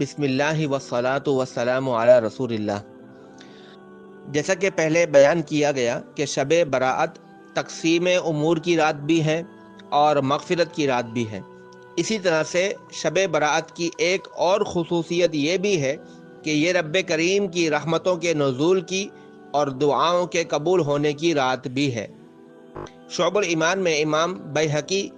بسم اللہ وسلاۃ وسلام علی رسول اللہ۔ جیسا کہ پہلے بیان کیا گیا کہ شب براعت تقسیم امور کی رات بھی ہے اور مغفرت کی رات بھی ہے۔ اسی طرح سے شب براعت کی ایک اور خصوصیت یہ بھی ہے کہ یہ رب کریم کی رحمتوں کے نزول کی اور دعاؤں کے قبول ہونے کی رات بھی ہے۔ شعب الایمان میں امام بحقی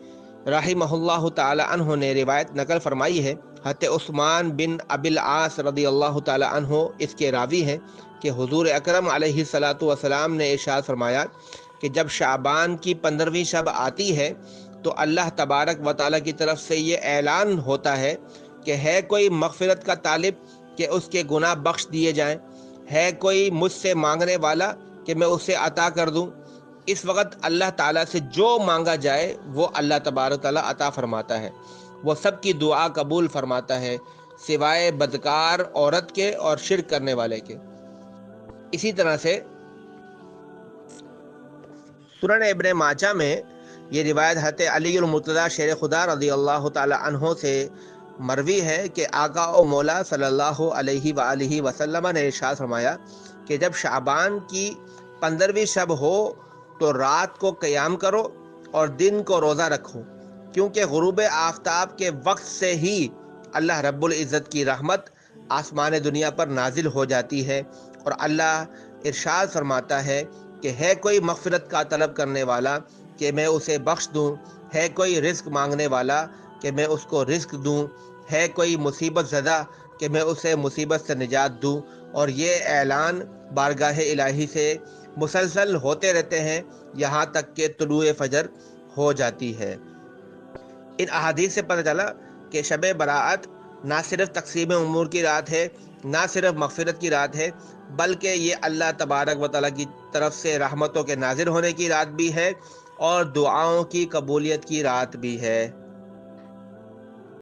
رحمہ اللہ تعالی عنہ نے روایت نقل فرمائی ہے۔ حت عثمان بن ابل آس رضی اللہ تعالی عنہ اس کے راوی ہیں کہ حضور اکرم علیہ صلاۃ والسلام نے ارشاد فرمایا کہ جب شعبان کی پندرہویں شب آتی ہے تو اللہ تبارک و تعالیٰ کی طرف سے یہ اعلان ہوتا ہے کہ ہے کوئی مغفرت کا طالب کہ اس کے گناہ بخش دیے جائیں، ہے کوئی مجھ سے مانگنے والا کہ میں اسے عطا کر دوں۔ اس وقت اللہ تعالیٰ سے جو مانگا جائے، وہ اللہ تبارک تعالیٰ عطا فرماتا ہے۔ وہ سب کی دعا قبول فرماتا ہے، سوائے بدکار عورت کے اور شرک کرنے والے کے۔ اسی طرح سے سنن ابن ماچا میں یہ روایت حت علی المرتضی شیر خدا رضی اللہ تعالی عنہ سے مروی ہے کہ آقا و مولا صلی اللہ علیہ وآلہ وسلم نے ارشاد فرمایا کہ جب شعبان کی پندرہویں شب ہو تو رات کو قیام کرو اور دن کو روزہ رکھو، کیونکہ غروب آفتاب کے وقت سے ہی اللہ رب العزت کی رحمت آسمان دنیا پر نازل ہو جاتی ہے اور اللہ ارشاد فرماتا ہے کہ ہے کوئی مغفرت کا طلب کرنے والا کہ میں اسے بخش دوں، ہے کوئی رزق مانگنے والا کہ میں اس کو رزق دوں، ہے کوئی مصیبت زدہ کہ میں اسے مصیبت سے نجات دوں۔ اور یہ اعلان بارگاہ الہی سے مسلسل ہوتے رہتے ہیں، یہاں تک کہ طلوع فجر ہو جاتی ہے۔ ان احادیث سے پتہ چلا کہ شب براعت نہ صرف تقسیم امور کی رات ہے، نہ صرف مغفرت کی رات ہے، بلکہ یہ اللہ تبارک و تعالیٰ کی طرف سے رحمتوں کے نازر ہونے کی رات بھی ہے اور دعاؤں کی قبولیت کی رات بھی ہے۔